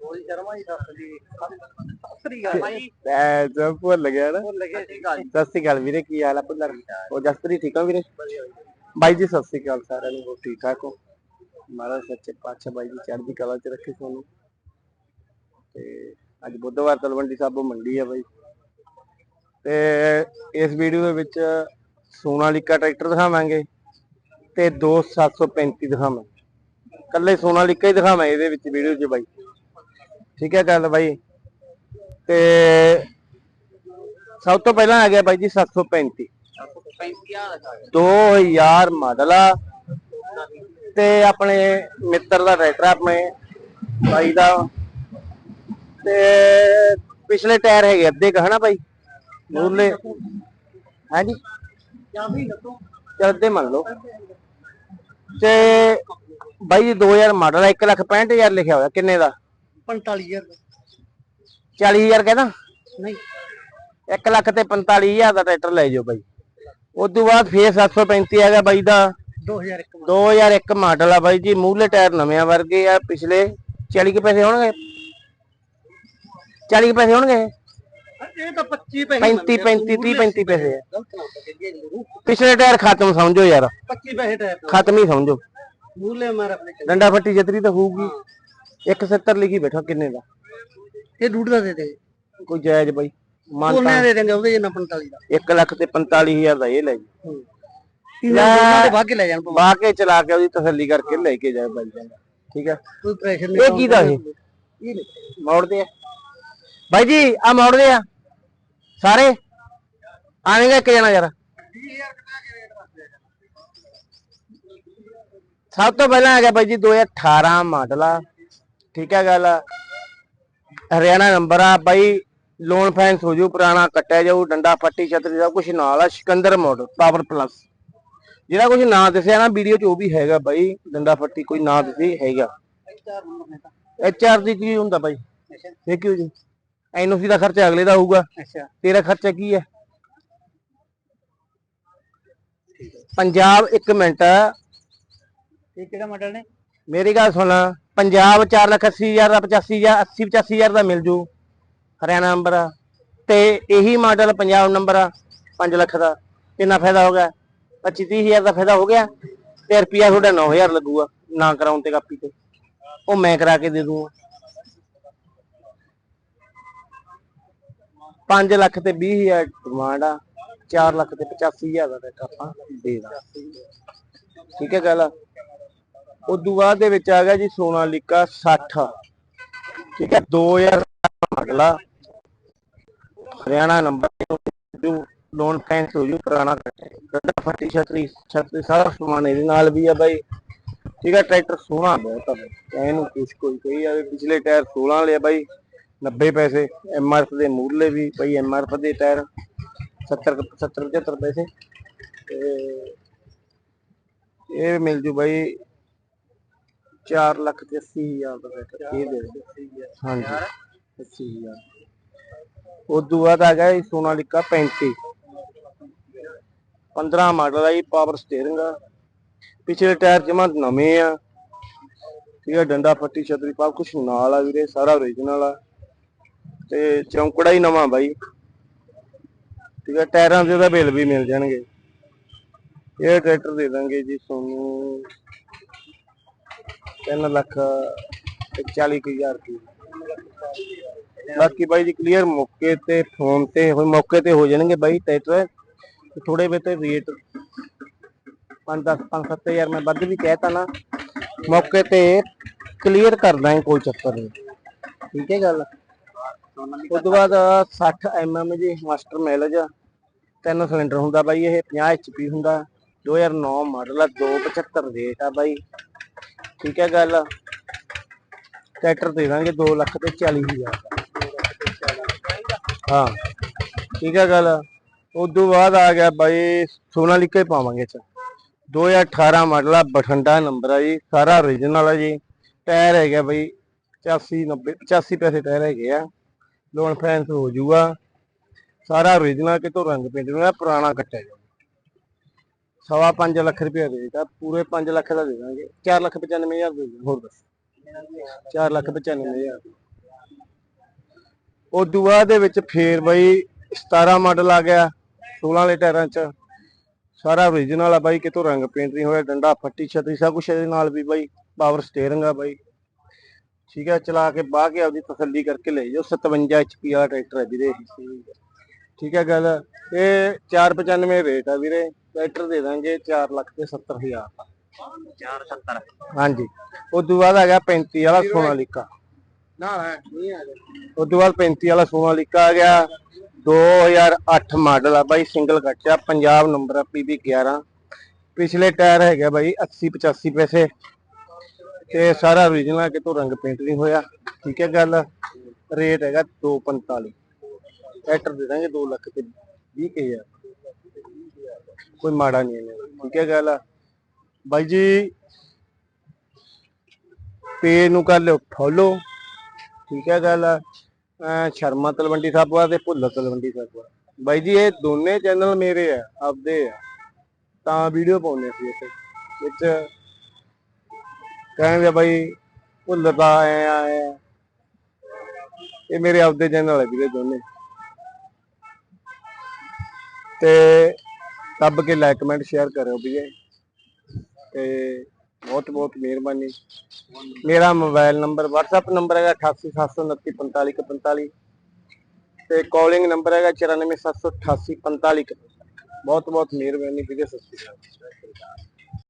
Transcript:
ਕੋਈ ਸ਼ਰਮਾ ਜੀ ਦੱਸ ਜੀ ਸਤਰੀ ਗੱਲ ਭਾਈ। ਐ ਤਾਂ ਭੁੱਲ ਗਿਆ ਨਾ। ਭੁੱਲ ਗਏ ਸੀ ਗੱਲ ਸਤਿ ਸ਼੍ਰੀ ਅਕਾਲ ਵੀਰੇ ਕੀ ਹਾਲ ਆ ਪੁੱਲਰ ਉਹ ਜਸਪ੍ਰੀਤ ਠੀਕ ਹੋ ਵੀਰੇ? ਬਾਈ ਜੀ ਸਤਿ ਸ਼੍ਰੀ ਅਕਾਲ ਸਾਰਿਆਂ ਨੂੰ ਠੀਕ ਠਾਕ ਹੋ? ਮਹਾਰਾਜ ਸੱਚੇ ਪਾਤਸ਼ਾਹ ਬਾਈ ਜੀ ਚੜ੍ਹਦੀ ਕਲਾ ਚ ਰੱਖੇ ਤੁਹਾਨੂੰ ਤੇ ਅੱਜ ਬੁੱਧਵਾਰ ਤਲਵੰਡੀ ਸਾਬੋ ਮੰਡੀ ਆ ਬਾਈ। ਤੇ ਇਸ ਵੀਡੀਓ ਦੇ ਵਿੱਚ ਸੋਨਾਲੀਕਾ ਟਰੈਕਟਰ ਦਿਖਾਵਾਂਗੇ ਤੇ 2735 ਦਿਖਾਵਾਂਗੇ। ਕੱਲੇ ਸੋਨਾਲੀਕਾ ਹੀ ਦਿਖਾਵਾਂਗੇ ਇਹਦੇ ਵਿੱਚ ਵੀਡੀਓ 'ਚ ਬਾਈ। ਠੀਕ ਹੈ ਗੱਲ ਬਾਈ। ਤੇ ਸਭ ਤੋਂ ਪਹਿਲਾਂ ਆ ਗਿਆ ਬਾਈ ਜੀ 735 ਪੈਂਤੀਆਂ ਦਾ 2000 ਮਾਡਲ ਆ। ਤੇ ਆਪਣੇ ਮਿੱਤਰ ਦਾ ਟਰੈਕਟਰ ਆਪਣੇ ਬਾਈ ਦਾ। ਤੇ ਪਿਛਲੇ ਟਾਇਰ ਹੈਗੇ ਅੱਧੇ ਕ, ਹਨਾ ਬਾਈ? ਮੂਰਲੇ ਹਾਂਜੀ। ਜਾਂ ਵੀ ਦੱਸੋ ਚੱਲ ਅੱਧੇ ਮੰਨ ਲਓ। ਤੇ ਬਾਈ ਜੀ 2000 ਮਾਡਲ ਆ 1 ਲੱਖ 65000 ਲਿਖਿਆ ਹੋਇਆ ਕਿੰਨੇ ਦਾ? 45000 40000 ਕਹਿੰਦਾ? ਨਹੀਂ। 1 ਲੱਖ ਤੇ 45000 ਦਾ ਟਰੈਕਟਰ ਲੈ ਜਾਓ ਬਾਈ। ਉਸ ਤੋਂ ਬਾਅਦ ਫੇਰ 735 ਹੈਗਾ ਬਾਈ ਦਾ। 2001 2001 ਮਾਡਲ। ਆ ਬਾਈ ਜੀ ਮੂਹਰਲੇ ਟਾਇਰ ਨਵੇਂ ਵਰਗੇ ਆ ਪਿਛਲੇ 40 ਕੇ ਪੈਸੇ ਹੋਣਗੇ? 40 ਕੇ ਪੈਸੇ ਹੋਣਗੇ? ਇਹ ਤਾਂ 25 ਪੈਸੇ 35 35 30 35 ਪੈਸੇ ਆ। ਪਿਛਲੇ ਟਾਇਰ ਖਤਮ ਸਮਝੋ ਯਾਰ। 25 ਪੈਸੇ ਟਾਇਰ ਖਤਮ ਹੀ ਸਮਝੋ। ਮੂਲੇ ਮਾਰ ਆਪਣੇ ਡੰਡਾ ਫੱਟੀ ਜਤਰੀ ਤਾਂ ਹੋਊਗੀ। 170 ਲਿਖੀ ਬੈਠਾ ਕਿੰਨੇ ਦਾ। ਇਹ ਡੂਡ ਦਾ ਦੇ ਦੇ। ਕੋਈ ਜਾਇਜ਼ ਬਾਈ। ਮਾਨਤਾ। ਉਹਨੇ ਦੇ ਦੇਂਗੇ ਉਹਦੇ ਜਿੰਨਾ 45 ਦਾ। 1 ਲੱਖ ਤੇ 45000 ਦਾ ਇਹ ਲੈ ਜੀ। ਇਹਨਾਂ ਦੇ ਭਾਗੇ ਲੈ ਜਾਣ ਭਾਵੇਂ। ਬਾ ਕੇ ਚਲਾ ਕੇ ਉਹਦੀ ਤਸੱਲੀ ਕਰਕੇ ਲੈ ਕੇ ਜਾਏ ਬਾਈ ਜਾਂਦਾ ਠੀਕ ਹੈ ਕੋਈ ਪ੍ਰੈਸ਼ਰ ਇਹ ਕੀ ਦਾ ਇਹ? ਇਹ ਨਹੀਂ ਮੋੜਦੇ ਆ। ਬਾਈ ਜੀ ਆ ਮੋੜਦੇ ਆ। ਸਾਰੇ? ਆਵੇਂਗਾ ਇੱਕ ਜਣਾ ਯਾਰ? ਸਭ ਤੋਂ ਪਹਿਲਾਂ ਆ ਗਿਆ ਬਾਈ ਜੀ 2018 ਮਾਡਲ ਆ। ਠੀਕ ਹੈ ਗੱਲ? ਹਰਿਆਣਾ ਨੰਬਰ ਆ ਬਾਈ। ਲੋਨ ਫਾਈਨਸ ਹੋ ਜੂ ਪੁਰਾਣਾ ਕੱਟਿਆ ਜਾਊ ਡੰਡਾ ਪੱਟੀ ਛਤਰੀ ਦਾ ਕੁਝ ਨਾਲ ਆ ਸਿਕੰਦਰ ਮਾਡਲ ਪਾਵਰ ਪਲੱਸ ਜਿਹੜਾ ਕੁਝ ਨਾਂ ਦੱਸਿਆ ਨਾ ਵੀਡੀਓ 'ਚ ਉਹ ਵੀ ਹੈਗਾ ਬਾਈ ਡੰਡਾ ਫੱਟੀ ਕੋਈ ਨਾਂ ਦੱਸੀ ਹੈਗਾ। ਚਾਰ ਨੰਬਰ ਨੇ ਤਾਂ ਐਚ ਆਰ ਦੀ ਕੀ ਹੁੰਦਾ ਬਾਈ? ਇਹ ਕਿਉਂ ਜੀ। ਐਨਓਸੀ ਦਾ ਖਰਚਾ ਅਗਲੇ ਦਾ ਹੋਊਗਾ। ਅੱਛਾ। ਤੇਰਾ ਖਰਚਾ ਕੀ ਹੈ? ਪੰਜਾਬ ਇੱਕ ਮਿੰਟ। ਇਹ ਕਿਹੜਾ ਮਾਡਲ ਨੇ? ਮੇਰੀ ਗੱਲ ਸੁਣ। ਪੰਜਾਬ 4 ਲੱਖ 80 ਹਜ਼ਾਰ ਦਾ 85 ਹਜ਼ਾਰ 80 85 ਹਜ਼ਾਰ ਦਾ ਮਿਲ ਜੂ। ਹਰਿਆਣਾ ਨੰਬਰ ਆ। ਤੇ ਇਹੀ ਮਾਡਲ ਪੰਜਾਬ ਨੰਬਰ ਆ 5 ਲੱਖ ਦਾ। ਕਿੰਨਾ ਫਾਇਦਾ ਹੋ ਗਿਆ? 25 30 ਹਜ਼ਾਰ ਦਾ ਫਾਇਦਾ ਹੋ ਗਿਆ। ਤੇ ਰੁਪਿਆ ਤੁਹਾਡਾ 9000 ਲੱਗੂਗਾ ਨਾ ਕਰਾਉਣ ਤੇ ਕਾਪੀ ਤੇ। ਉਹ ਮੈਂ ਕਰਾ ਕੇ ਦੇ ਦੂੰਗਾ। 5 ਲੱਖ ਤੇ 20 ਹਜ਼ਾਰ ਡਿਮਾਂਡ ਆ 4 ਲੱਖ ਤੇ 85 ਹਜ਼ਾਰ ਦਾ ਰੇਟ ਆਪਾਂ ਦੇ ਦਾਂ ਠੀਕ ਹੈ ਗੱਲ? ਉਦੋਂ ਬਾਅਦ ਦੇ ਵਿੱਚ ਆ ਗਿਆ ਜੀ ਸੋਨਾਲੀਕਾ 60 ਠੀਕ ਹੈ 2000 ਮਾਡਲ ਆ ਹਰਿਆਣਾ ਨੰਬਰ ਜੋ ਲੋਨ ਫੈਂਸ ਹੋ ਜੂ ਪੁਰਾਣਾ ਗੱਡਾ ਫੱਟੀ ਛਤਰੀ ਛਤਰੀ ਸਾਰਾ ਸਮਾਨ ਇਹਦੇ ਨਾਲ ਵੀ ਆ ਬਾਈ। ਠੀਕ ਹੈ, ਟਰੈਕਟਰ ਸੋਹਣਾ ਬਹੁਤ ਆ ਬਾਈ। ਇਹਨੂੰ ਕੁਛ ਕੋਈ ਕਹੀ ਜਾਵੇ, ਪਿਛਲੇ ਟਾਇਰ 16 ਲਿਆ ਬਾਈ। 90 ਪੈਸੇ ਐਮਆਰਐਫ ਦੇ ਮੂਰਲੇ ਵੀ ਬਾਈ ਐਮਆਰਐਫ ਦੇ ਟਾਇਰ 70 70 75 ਪੈਸੇ। ਤੇ ਇਹ ਮਿਲ ਜੂ ਬਾਈ 4 ਲੱਖ ਤੇ 80 ਹਜ਼ਾਰ ਦਾ ਟਰੈਕਟਰ ਇਹ ਦੇ ਦਿਓ। ਹਾਂਜੀ। 80 ਹਜ਼ਾਰ। ਉਦੋਂ ਬਾਅਦ ਆ ਗਿਆ ਜੀ ਸੋਨਾਲੀਕਾ 35 15 ਮਾਡਲ ਆ ਜੀ ਪਾਵਰ ਸਟੀਅਰਿੰਗ ਆ। ਪਿਛਲੇ ਟਾਇਰ ਜਮਾ ਨਵੇਂ ਆ। ਠੀਕ ਆ ਡੰਡਾ ਪੱਟੀ ਛਤਰੀ ਪਾ ਕੁਛ ਨਾਲ ਆ ਵੀਰੇ ਸਾਰਾ ਓਰੀਜਨਲ ਆ। ਤੇ ਚੌਂਕੜਾ ਹੀ ਨਵਾਂ ਬਾਈ। ਠੀਕ ਹੈ ਟਾਇਰਾਂ ਦੇ ਉਹਦਾ ਬਿੱਲ ਵੀ ਮਿਲ ਜਾਣਗੇ। ਇਹ ਟਰੈਕਟਰ ਦੇ ਦਾਂਗੇ ਜੀ ਤੁਹਾਨੂੰ 3 ਲੱਖ ਤੇ 40 ਕੁ ਹਜ਼ਾਰ ਰੁਪਏ ਬਾਕੀ ਬਾਈ ਜੀ ਕਲੀਅਰ ਮੌਕੇ ਤੇ ਫੋਨ ਤੇ ਹੋਏ, ਮੌਕੇ ਤੇ ਹੋ ਜਾਣਗੇ ਬਾਈ ਟਰੈਕਟਰ। ਥੋੜੇ ਵੇ ਤੇ ਰੇਟ 5 10 5 7000 ਮੈਂ ਵੱਧ ਵੀ ਕਹਿਤਾ ਨਾ। ਮੌਕੇ ਤੇ ਕਲੀਅਰ ਕਰ ਦਾਂਗੇ, ਕੋਈ ਚੱਕਰ ਨਹੀਂ। ਠੀਕ ਹੈ ਗੱਲ? ਉਸ ਤੋਂ ਬਾਅਦ 60 mm ਜੀ ਮਾਸਟਰ ਮੈਲਜ, ਤਿੰਨ ਸਿਲੰਡਰ ਹੁੰਦਾ ਬਾਈ ਇਹ 50 HP ਹੁੰਦਾ 2009 ਮਾਡਲ ਆ 275 ਰੇਟ ਆ ਬਾਈ। ਠੀਕ ਹੈ ਗੱਲ? ਟਰੈਕਟਰ ਦੇ ਦਾਂਗੇ 2 ਲੱਖ ਤੇ 40 ਹਜ਼ਾਰ। ਹਾਂ, ਠੀਕ ਹੈ ਗੱਲ? ਉਦੋਂ ਬਾਅਦ ਆ ਗਿਆ ਬਾਈ ਸੋਨਾਲੀਕਾ ਹੀ ਪਾਵਾਂਗੇ ਚ 2018 ਮਾਡਲ ਆ, ਬਠਿੰਡਾ ਨੰਬਰ ਆ ਜੀ, ਸਾਰਾ ਓਰੀਜਨਲ ਆ ਜੀ। ਟਾਇਰ ਹੈਗਾ ਬਾਈ 85 90 85 ਪੈਸੇ ਟਾਇਰ ਹੈਗੇ ਆ। ਲੋਨ ਫਾਈਨੈਂਸ ਹੋ ਜਾਊਗਾ। ਸਾਰਾ origignal ਕਿਤੋਂ ਰੰਗ ਪੇਂਟ ਨੂੰ ਪੁਰਾਣਾ ਕੱਟਿਆ ਜੀ ਸਵਾ ਪੰਜ ਲੱਖ ਰੁਪਏ ਰੇਟ ਆ ਪੂਰੇ 5 ਲੱਖ ਦਾ ਦੇ ਦਾਂਗੇ। 4 ਲੱਖ 95 ਹਜ਼ਾਰ ਦੇ ਹੋਰ ਦੱਸ। 4 ਲੱਖ 95 ਹਜ਼ਾਰ। ਉਦੋਂ ਬਾਅਦ ਦੇ ਵਿੱਚ ਫੇਰ ਬਈ 17 ਮਾਡਲ ਆ ਗਿਆ 16 ਵਾਲੇ ਟਾਇਰਾਂ 'ਚ। ਸਾਰਾ origignal ਆ ਬਾਈ, ਕਿਤੋਂ ਰੰਗ ਪੇਂਟ ਨਹੀਂ ਹੋਇਆ, ਡੰਡਾ, ਫੱਟੀ, ਛਤਰੀ, ਸਭ ਕੁਝ ਇਹਦੇ ਨਾਲ ਵੀ ਬਾਈ ਪਾਵਰ ਸਟੀਅਰਿੰਗ ਆ ਬਾਈ। ਠੀਕ ਹੈ ਚਲਾ ਕੇ ਬਾਹ ਕੇ ਆਪਦੀ ਤਸੱਲੀ ਕਰਕੇ ਲੈ ਜਾਓ। 57 HP ਵਾਲਾ ਟਰੈਕਟਰ ਹੈ ਵੀਰੇ ਠੀਕ ਹੈ ਗੱਲ। ਇਹ 495 ਰੇਟ ਆ ਵੀਰੇ। ਟਰੈਕਟਰ ਦੇ ਦਾਂਗੇ 4 ਲੱਖ ਤੇ 70 ਹਜ਼ਾਰ ਦਾ। 470 ਹਾਂਜੀ। ਉਸ ਤੋਂ ਬਾਅਦ ਆ ਗਿਆ 35 ਵਾਲਾ ਸੋਨਾਲੀਕਾ ਨਾ ਨਹੀਂ ਆ ਉਸ ਤੋਂ ਬਾਅਦ 35 ਵਾਲਾ ਸੋਨਾਲੀਕਾ ਆ ਗਿਆ। 2008 ਮਾਡਲ ਆ ਬਾਈ ਸਿੰਗਲ ਕੱਟਿਆ ਪੰਜਾਬ ਨੰਬਰ ਆ PB 11 ਪਿਛਲੇ ਟਾਇਰ ਹੈਗਾ ਬਾਈ 80 85 ਪੈਸੇ। ਤੇ ਸਾਰਾ origignal ਕਿਤੋਂ ਰੰਗ ਪੇਂਟ ਨਹੀਂ ਹੋਇਆ। ਠੀਕ ਹੈ ਗੱਲ? ਰੇਟ ਹੈਗਾ 245 ਟਰੈਕਟਰ ਦੇ ਦਾਂਗੇ 2 ਲੱਖ ਤੇ 20 ਕੋਈ ਮਾੜਾ ਨਹੀਂ ਹੈ। ਠੀਕ ਹੈ ਗੱਲ? ਬਾਈ ਜੀ ਪੇਜ ਨੂੰ ਕਰ ਲਿਓ ਫੋਲੋ ਠੀਕ ਹੈ ਗੱਲ? ਅਹ ਸ਼ਰਮਾ ਤਲਵੰਡੀ ਸਾਬੂਆ ਤੇ ਭੁੱਲਰ ਤਲਵੰਡੀ ਸਾਬੂਆ ਬਾਈ ਜੀ, ਇਹ ਦੋਨੇ ਚੈਨਲ ਮੇਰੇ ਆ, ਆਪਦੇ ਆ। ਤਾਂ ਵੀਡੀਓ ਪਾਉਂਦੇ ਸੀ ਇੱਥੇ। ਵਿੱਚ ਕਹਿੰਦੇ ਆ ਬਾਈ ਭੁੱਲਰ ਦਾ ਆਏ ਆਏ ਆ। ਇਹ ਮੇਰੇ ਆਪਦੇ ਚੈਨਲ ਹੈ ਵੀਰੇ ਦੋਨੇ। ਤੇ ਦੱਬ ਕੇ ਲਾਈਕ ਕਮੈਂਟ ਸ਼ੇਅਰ ਕਰਿਓ ਵੀਰੇ। ਤੇ ਬਹੁਤ ਬਹੁਤ ਮਿਹਰਬਾਨੀ। ਮੇਰਾ ਮੋਬਾਈਲ ਨੰਬਰ WhatsApp ਨੰਬਰ ਹੈਗਾ 8879455145 ਤੇ ਕਾਲਿੰਗ ਨੰਬਰ ਹੈਗਾ 94788455145 ਬਹੁਤ ਬਹੁਤ ਮਿਹਰਬਾਨੀ ਵੀਰੇ, ਸਤਿ ਸ਼੍ਰੀ ਅਕਾਲ।